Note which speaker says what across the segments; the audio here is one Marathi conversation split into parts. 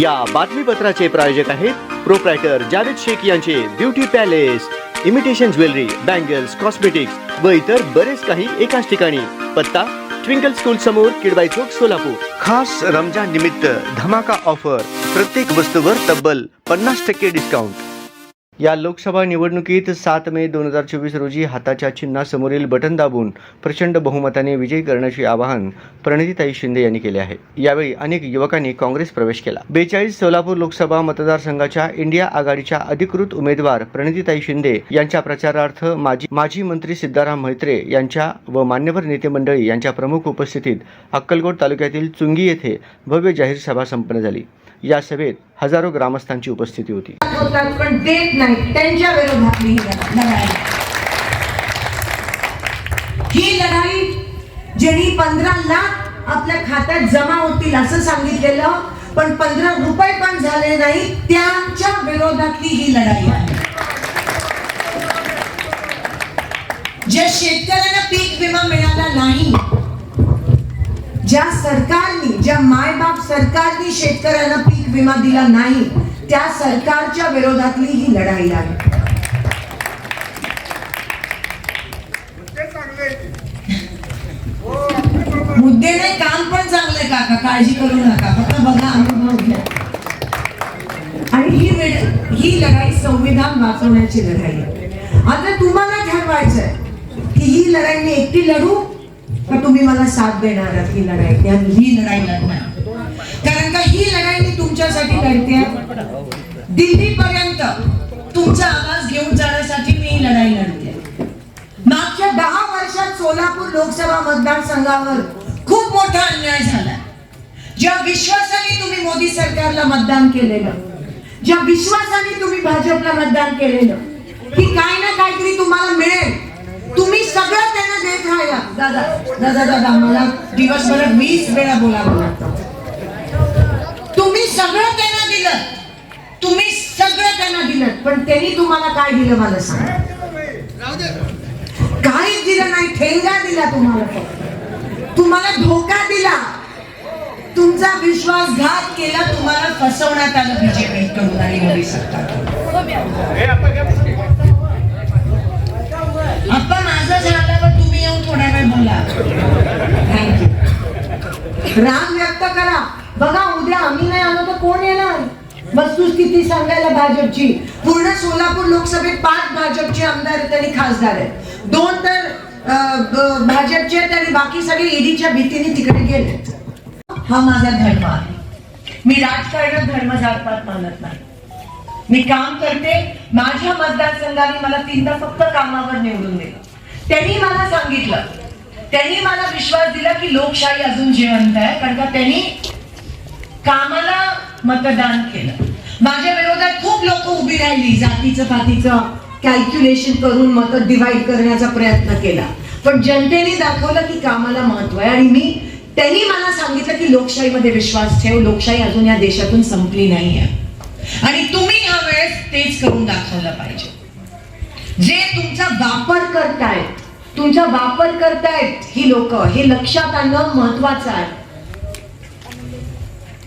Speaker 1: या बातमीपत्राचे प्रायोजक आहेत प्रोप्रायटर जावेद शेख यांचे beauty palace imitation jewellery bangles cosmetics व इतर बरेच काही एकाच ठिकाणी. पत्ता ट्विंकल स्कूल समोर किडबाई चौक सोलापूर. खास रमजान निमित्त धमाका ऑफर. प्रत्येक वस्तूवर तब्बल पन्नास टक्के डिस्काउंट या लोकसभा निवडणुकीत सात मे दोन हजार चोवीस रोजी हाताच्या चिन्हासमोरील बटन दाबून प्रचंड बहुमताने विजयी करण्याचे आवाहन प्रणितीताई शिंदे यांनी केले आहे. यावेळी अनेक युवकांनी काँग्रेस प्रवेश केला. बेचाळीस सोलापूर लोकसभा मतदारसंघाच्या इंडिया आघाडीच्या अधिकृत उमेदवार प्रणितीताई शिंदे यांच्या प्रचारार्थ माजी माजी मंत्री सिद्धाराम म्हैत्रे यांच्या व मान्यवर नेते मंडळी यांच्या प्रमुख उपस्थितीत अक्कलकोट तालुक्यातील चुंगी येथे भव्य जाहीर सभा संपन्न झाली. या सभेत हजारो ग्रामस्थांची उपस्थिती होती.
Speaker 2: पण देत नाही त्यांच्या विरोधातली ही लढाई ही लढाई ज्यांनी पंधरा लाख आपल्या खात्यात जमा होतील असं सांगितलेलं पण पंधरा रुपये पण झाले नाही त्यांच्या विरोधातली ही लढाई आहे. ज्या शेतकऱ्यांना पीक विमा मिळाला नाही ज्या सरकारनी ज्या मायबाप सरकारनी शेतकऱ्यांना पीक विमा दिला नाही त्या सरकारच्या विरोधातली ही लढाई आहे. मुद्दे नाही काम पण चांगले काका. काळजी करू नका. फक्त बघा. अनुभव घ्या आणि ही ही लढाई संविधान वाचवण्याची लढाई आहे. आता तुम्हाला ठरवायचंय की ही लढाई मी एकटी लढू का तुम्ही मला साथ देणार ही लढाई? ही लढाई लढणार. करते. दिल्ली पर्यंत तुमचा आवाज घेऊन जाण्यासाठी मी लढाई लढते. मागच्या दहा वर्षात सोलापूर लोकसभा मतदारसंघावर खूप मोठा अन्याय झाला. ज्या विश्वासाने तुम्ही मोदी सरकारला मतदान केलेलं ज्या विश्वासाने तुम्ही भाजपला मतदान केलेलं की काय ना काहीतरी तुम्हाला मिळेल. तुम्ही सगळं त्यांना देत राहिला दादा दादा दादा मला दिवसभरात वीस वेळा बोलावं लागतं. तुम्ही सगळं त्यांना दिलं. तुम्ही सगळं त्यांना दिलं पण त्यांनी तुम्हाला काय दिलं मला सांगा. काहीच दिलं नाही ठेंगा दिला तुम्हाला. तुम्हाला धोका दिला. तुमचा विश्वासघात केला तुम्हाला फसवण्यात आलं बीजेपी कडून आणि मोदी सरकार आता माझं झाल्यावर तुम्ही येऊन थोड्या वेळ बोला थँक्यू राग व्यक्त करा. बघा उद्या आम्ही नाही आलो तर कोण येणार? वस्तुस्थिती सांगायला भाजपची. पूर्ण सोलापूर लोकसभेत पाच भाजपचे आमदार आहेत आणि खासदार आहेत. दोन तर भाजपचे आहेत आणि बाकी सगळे ईडीच्या भीतीने तिकडे गेले. हा माझा धर्म आहे. मी राजकारणात धर्म जातपात मानत नाही. मी काम करते माझ्या मतदारसंघाने मला तीनदा फक्त कामावर निवडून दिलं. त्यांनी मला सांगितलं. त्यांनी मला विश्वास दिला की लोकशाही अजून जिवंत आहे कारण का त्यांनी कामाला मतदान केलं. माझ्या विरोधात खूप लोक उभी राहिली जातीचं पातीचं कॅल्क्युलेशन करून मत डिवाइड करण्याचा प्रयत्न केला. पण जनतेने दाखवलं की कामाला महत्त्व आहे. आणि मी त्यांनी मला सांगितलं की लोकशाहीमध्ये विश्वास ठेव लोकशाही अजून या देशातून संपली नाही आहे आणि तुम्ही ह्या वेळेस तेच करून दाखवलं पाहिजे. जे तुमचा वापर करतायत तुमचा वापर करतायत ही लोक हे लक्षात आणणं महत्वाचं आहे.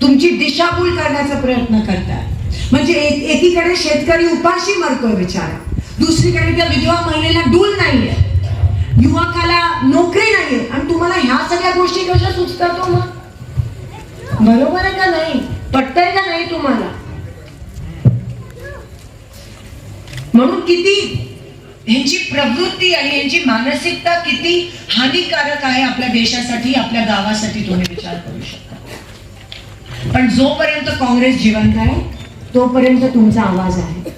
Speaker 2: तुमची दिशाभूल करण्याचा प्रयत्न करताय म्हणजे एक- एकीकडे शेतकरी उपाशी मरतोय बिचारा. दुसरीकडे त्या विधवा महिलेला डूल नाहीये. युवकाला नोकरी नाहीये. आणि तुम्हाला ह्या सगळ्या गोष्टी कशा सुचतात मग बरोबर आहे का नाही? पटतंय का नाही तुम्हाला? म्हणून किती ह्यांची प्रवृत्ती आणि यांची मानसिकता किती हानिकारक आहे आपल्या देशासाठी आपल्या गावासाठी तुम्ही विचार करू शकता. पण जोपर्यंत काँग्रेस जिवंत आहे तोपर्यंत तुमचा आवाज आहे.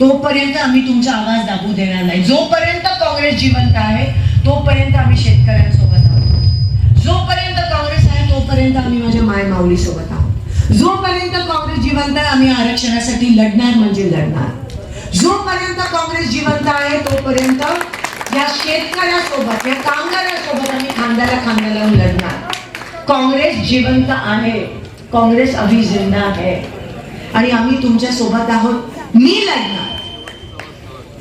Speaker 2: तोपर्यंत आम्ही तुमचा आवाज दाबू देणार नाही. जोपर्यंत काँग्रेस जिवंत आहे तोपर्यंत आम्ही शेतकऱ्यांसोबत आहोत. जोपर्यंत काँग्रेस आहे तोपर्यंत आम्ही माझ्या माय माऊली सोबत आहोत. जोपर्यंत काँग्रेस जिवंत आहे आम्ही आरक्षणासाठी लढणार म्हणजे लढणार. जोपर्यंत काँग्रेस जिवंत आहे तोपर्यंत या शेतकऱ्यासोबत या कामगारासोबत आम्ही खांद्याला खांद्याला लढणार. काँग्रेस जिवंत आहे. काँग्रेस अभी जिंदा आहे. आणि आम्ही तुमच्यासोबत आहोत. मी लढणार.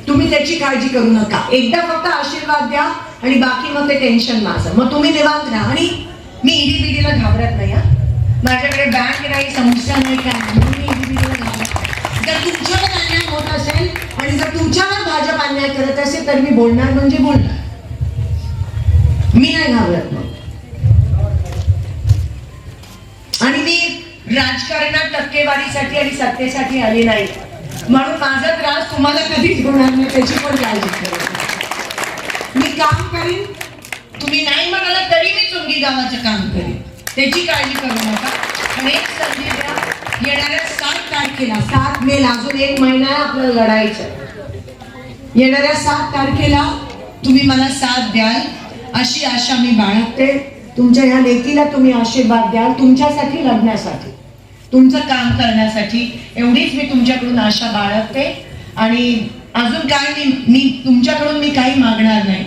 Speaker 2: तुम्ही त्याची काळजी करू नका. एकदा फक्त आशीर्वाद द्या आणि बाकी मग ते टेन्शन माझं. मग तुम्ही निवांत राहा. आणि मी ईडी बीडीला घाबरत नाही हा. माझ्याकडे बँक नाही समस्या नाही काय नाही. मी individual जर तुमच्यावर अन्याय होत असेल आणि जर तुमच्यावर भाजप अन्याय करत असेल तर मी बोलणार म्हणजे बोलणार. मी नाही घाबरत आणि मी राजकारणात टक्केवारीसाठी आणि सत्तेसाठी आली नाही. म्हणून माझा त्रास तुम्हाला कधीच होणार नाही त्याची पण काळजी करा. मी काम करीन. तुम्ही नाही म्हणाला तरी मी चुंगी गावाचं काम करीन. त्याची काळजी करू नका. आणि एक संधी द्या. येणाऱ्या सात तारखेला सात मे अजून एक महिना आपल्याला लढायचं. येणाऱ्या सात तारखेला तुम्ही मला साथ द्याल अशी आशा मी बाळगते. तुमच्या ह्या लेकीला तुम्ही आशीर्वाद द्याल तुमच्यासाठी लढण्यासाठी. तुमचं काम करण्यासाठी एवढीच मी तुमच्याकडून आशा बाळगते. आणि अजून काय मी मी तुमच्याकडून मी काही मागणार नाही.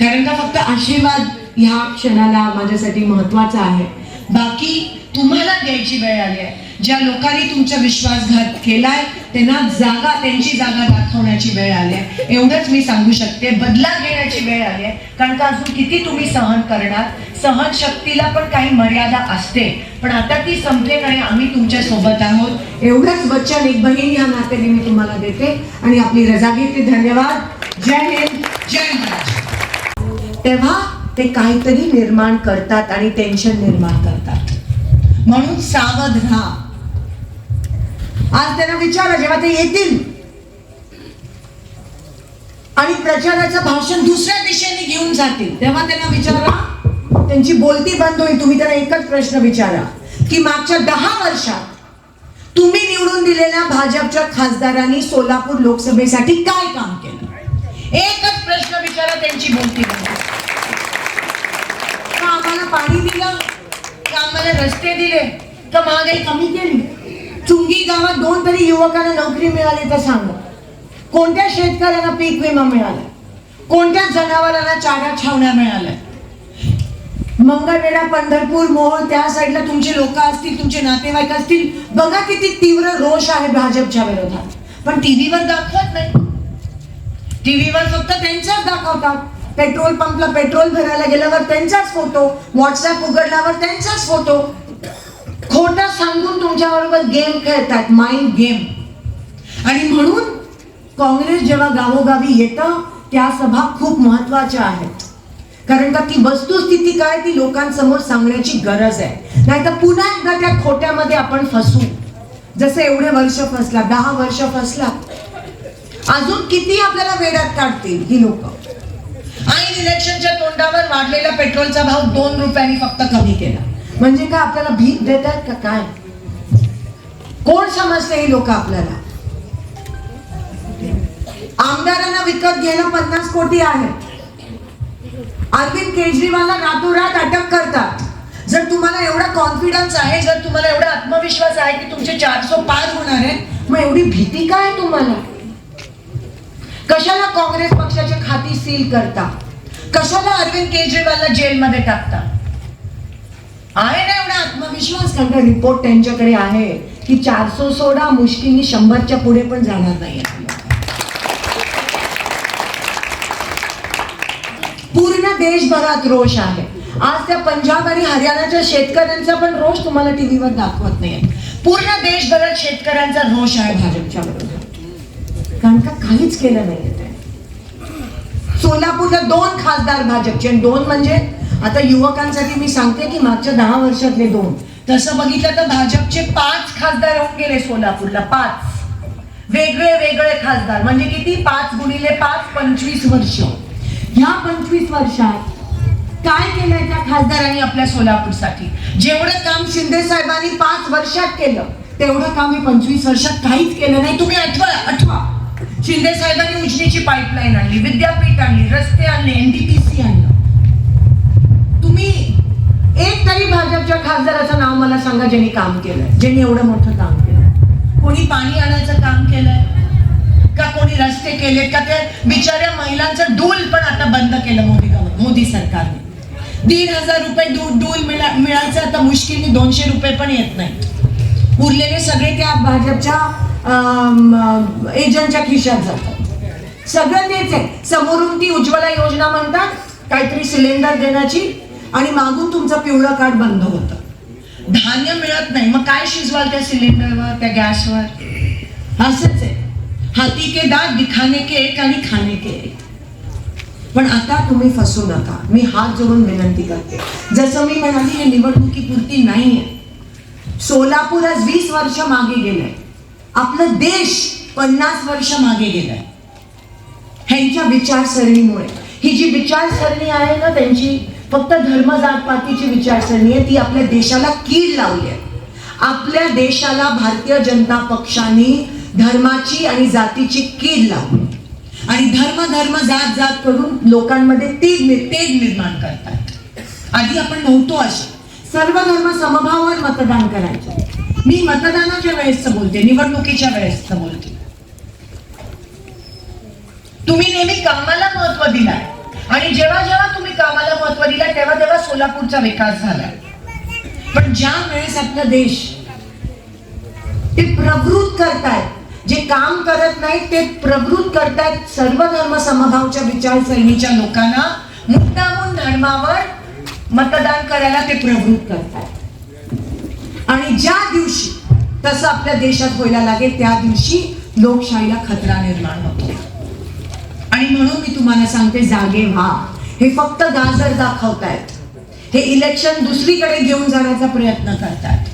Speaker 2: कारण का फक्त आशीर्वाद ह्या क्षणाला माझ्यासाठी महत्त्वाचा आहे. बाकी तुम्हाला द्यायची वेळ आली आहे. ज्या लोकांनी तुमचा विश्वासघात केलाय त्यांना जागा त्यांची जागा दाखवण्याची वेळ आली आहे. एवढंच मी सांगू शकते बदला घेण्याची वेळ आली आहे. कारण का अजून किती तुम्ही सहन करणार? सहन शक्तीला पण काही मर्यादा असते. पण आता ती संपते आणि आम्ही तुमच्यासोबत आहोत. एवढंच वचन एक बहीण या नात्याने मी तुम्हाला देते. आणि आपली रजा घेते. धन्यवाद. जय हिंद. जय महाराज. तेव्हा ते काहीतरी निर्माण करतात आणि टेन्शन निर्माण करतात. म्हणून सावध राहा. आज त्यांना विचारा जेव्हा ते येतील. आणि प्रचाराचं भाषण दुसऱ्या दिशेने घेऊन जातील तेव्हा त्यांना विचारा त्यांची बोलती बंद होईल तुम्ही त्यांना एकच प्रश्न विचारा की मागच्या दहा वर्षात तुम्ही निवडून दिलेल्या भाजपच्या खासदारांनी सोलापूर लोकसभेसाठी काय काम केलं? एकच प्रश्न विचारा त्यांची बोलती का आम्हाला पाणी दिलं? का आम्हाला रस्ते दिले? का महागाई कमी केली? चुंगी गावात दोन तरी युवकांना नोकरी मिळाली तर सांगा. कोणत्या शेतकऱ्यांना पीक विमा मिळाला? कोणत्या जनावरांना चारा छावण्या मिळाल्या? मंगळवेढा पंढरपूर मोहोळ त्या साईडला तुमचे लोक असतील तुमचे नातेवाईक असतील. बघा किती तीव्र रोष आहे भाजपच्या विरोधात. पण टीव्हीवर दाखवत नाही. टीव्हीवर फक्त त्यांच्याच दाखवतात. पेट्रोल पंपला पेट्रोल भरायला गेल्यावर त्यांचाच फोटो. व्हॉट्सअप उघडल्यावर त्यांचाच फोटो. खोटं सांगून तुमच्या बरोबर गेम खेळतात माइंड गेम आणि म्हणून काँग्रेस जेव्हा गावोगावी येतं त्या सभा खूप महत्त्वाच्या आहेत. कारण का ती वस्तुस्थिती काय ती लोकांसमोर सांगण्याची गरज आहे. नाहीतर पुन्हा एकदा त्या खोट्यामध्ये आपण फसू. जसे एवढे वर्ष फसला दहा वर्ष फसला. अजून किती आपल्याला वेळात काढतील ही लोक? आणि इलेक्शनच्या तोंडावर वाढलेला पेट्रोलचा भाव दोन रुपयांनी फक्त कमी केला. म्हणजे का आपल्याला भीक देतात का काय? कोण समजते ही लोक आपल्याला? आमदारांना विकत घेणं पन्नास कोटी आहे. अरविंद केजरीवालला रातोरात अटक करतात. जर तुम्हाला एवढा कॉन्फिडन्स आहे जर तुम्हाला एवढा आत्मविश्वास आहे की तुमचे चारशे पार होणार आहे मग एवढी भीती काय तुम्हाला? कशाला काँग्रेस पक्षाच्या खाती सील करता? कशाला अरविंद केजरीवालला जेलमध्ये टाकता? आहे ना एवढा आत्मविश्वास? कारण का रिपोर्ट त्यांच्याकडे आहे की चारशे सोडा मुश्किली शंभरच्या पुढे पण जाणार नाही पूर्ण देशभरात रोष आहे. आज त्या पंजाब आणि हरियाणाच्या शेतकऱ्यांचा पण रोष तुम्हाला टीव्हीवर दाखवत नाहीये. पूर्ण देशभरात शेतकऱ्यांचा रोष आहे भाजपच्या बरोबर कारण का काहीच केलं नाहीये सोलापूरला दोन खासदार भाजपचे आणि दोन म्हणजे आता युवकांसाठी मी सांगते की मागच्या दहा वर्षातले दोन तसं बघितलं तर भाजपचे पाच खासदार होऊन गेले सोलापूरला पाच. वेगळे वेगळे खासदार म्हणजे किती? पाच गुणिले पाच पंचवीस वर्ष. ह्या पंचवीस वर्षात काय केलंय त्या खासदारांनी आपल्या सोलापूरसाठी? जेवढं काम शिंदे साहेबांनी पाच वर्षात केलं तेवढं काम मी पंचवीस वर्षात काहीच केलं नाही. तुम्ही आठवा आठवा शिंदे साहेबांनी उजनीची पाईपलाईन आणली विद्यापीठ आणली रस्ते आणले एनडीपीसी आणली. एक तरी भाजपच्या खासदाराचं नाव मला सांगा ज्यांनी काम केलंय ज्यांनी एवढं मोठं काम केलंय. कोणी पाणी आणायचं काम केलंय? का कोणी रस्ते केलेत? का ते बिचाऱ्या महिलांचं डूल पण आता बंद केलं मोदी मोदी सरकारने. दीड हजार रुपये डूल मिळा मिळायचं आता मुश्किलने दोनशे रुपये पण येत नाही. उरलेले सगळे त्या भाजपच्या एजंटच्या खिशात जातात. सगळं तेच आहे. समोरून ती उज्ज्वला योजना म्हणतात काहीतरी सिलेंडर देण्याची आणि मागून तुमचं पिवळं कार्ड बंद होतं. धान्य मिळत नाही. मग काय शिजवाल त्या सिलेंडरवर त्या गॅसवर? असंच आहे. हाती के दात दिखाने के एक आणि खाने के एक. पण आता तुम्ही फसू नका. मी हात जोडून विनंती करते. जसं मी म्हणाली हे निवडणुकीपुरती आहे. सोलापूर आज वीस वर्ष मागे गेलंय. आपलं देश पन्नास वर्ष मागे गेलाय. ह्यांच्या विचारसरणीमुळे. ही जी विचारसरणी आहे ना त्यांची फक्त धर्म जात पातीची विचारसरणी आहे ती आपल्या देशाला कीड लावली आहे. आपल्या देशाला भारतीय जनता पक्षाने धर्माची आणि जातीची कीड लावली. आणि धर्म धर्म जात जात करून लोकांमध्ये तेज तेज निर्माण करतात. आधी आपण नव्हतो असे. सर्व धर्म समभावावर मतदान करायचं. मी मतदानाच्या वेळेस बोलते निवडणुकीच्या वेळेस बोलते. तुम्ही नेहमी कामाला महत्त्व दिलाय. आणि जेव्हा जेव्हा तुम्ही कामाला महत्त्व दिला तेव्हा तेव्हा सोलापूरचा विकास झाला. पण ज्या वेळेस आपला देश ते प्रवृत्त करतायत जे काम करत नाहीत ते प्रवृत्त करतायत सर्व धर्म समभावच्या विचारसरणीच्या लोकांना मुद्दामून धर्मावर मतदान करायला ते प्रवृत्त करतात आणि ज्या दिवशी तसं आपल्या देशात व्हायला लागेल त्या दिवशी लोकशाहीला खतरा निर्माण होतो. आणि म्हणून मी तुम्हाला सांगते जागे व्हा. हे फक्त गाजर दाखवतायत. हे इलेक्शन दुसरीकडे घेऊन जाण्याचा प्रयत्न करतायत.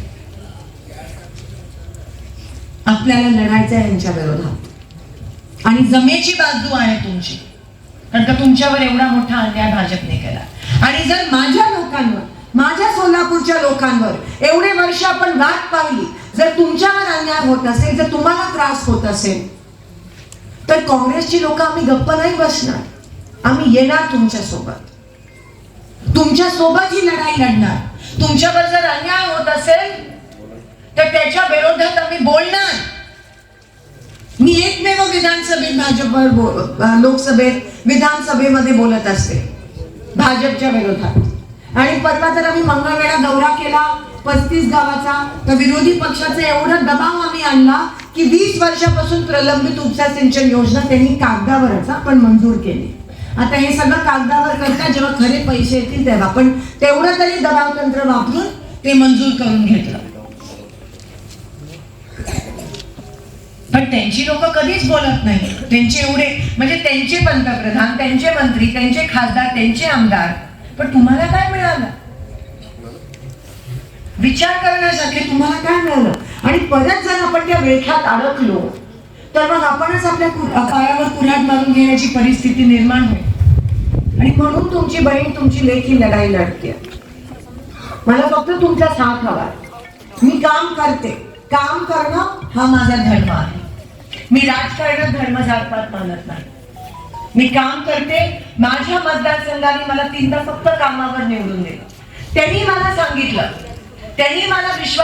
Speaker 2: आपल्याला लढायचं यांच्या विरोधात. आणि जमेची बाजू आहे तुमची. कारण का तुमच्यावर एवढा मोठा अन्याय भाजपने केला. आणि जर माझ्या लोकांवर माझ्या सोलापूरच्या लोकांवर एवढे वर्ष आपण वाट पाहिली जर तुमच्यावर अन्याय होत असेल जर तुम्हाला त्रास होत असेल तर काँग्रेसची लोक आम्ही गप्प नाही बसणार. आम्ही येणार तुमच्यासोबत तुमच्यासोबत ही लढाई लढणार. तुमच्यावर जर अन्याय होत असेल तर त्याच्या विरोधात आम्ही बोलणार. मी एकमेव विधानसभेत भाजपवर बोल- लोकसभेत विधानसभेमध्ये बोलत असते. भाजपच्या विरोधात. आणि परवा तर आम्ही मंगळवेळा दौरा केला पस्तीस गावाचा तर विरोधी पक्षाचा एवढा दबाव आम्ही आणला की वीस वर्षापासून प्रलंबित उपसा सिंचन योजना त्यांनी कागदावरच आपण पण मंजूर केली. आता हे सगळं कागदावर करता जेव्हा खरे पैसे येतील तेव्हा. पण तेवढं तरी दबाव तंत्र वापरून ते मंजूर करून घेतलं. पण त्यांची लोक कधीच बोलत नाही. त्यांचे एवढे म्हणजे त्यांचे पंतप्रधान त्यांचे मंत्री त्यांचे खासदार त्यांचे आमदार. पण तुम्हाला काय मिळालं? विचार करण्यासाठी तुम्हाला काय मिळालं? आणि परत जर आपण त्या वेठात अडकलो तर मग आपणच आपल्या पायावर कुऱ्हाड मारून घेण्याची परिस्थिती निर्माण होईल. आणि म्हणून तुमची बहीण तुमची लेखी लढाई लढते. मला फक्त तुमचा साथ हवा मी काम करते. काम करणं हा माझा धर्म आहे. मी राजकारणात धर्म जातपात मानत नाही. मी काम करते. माझ्या मतदारसंघाने मला तीनदा फक्त कामावर निवडून दिलं. त्यांनी मला सांगितलं. त्यांनी मला विश्वास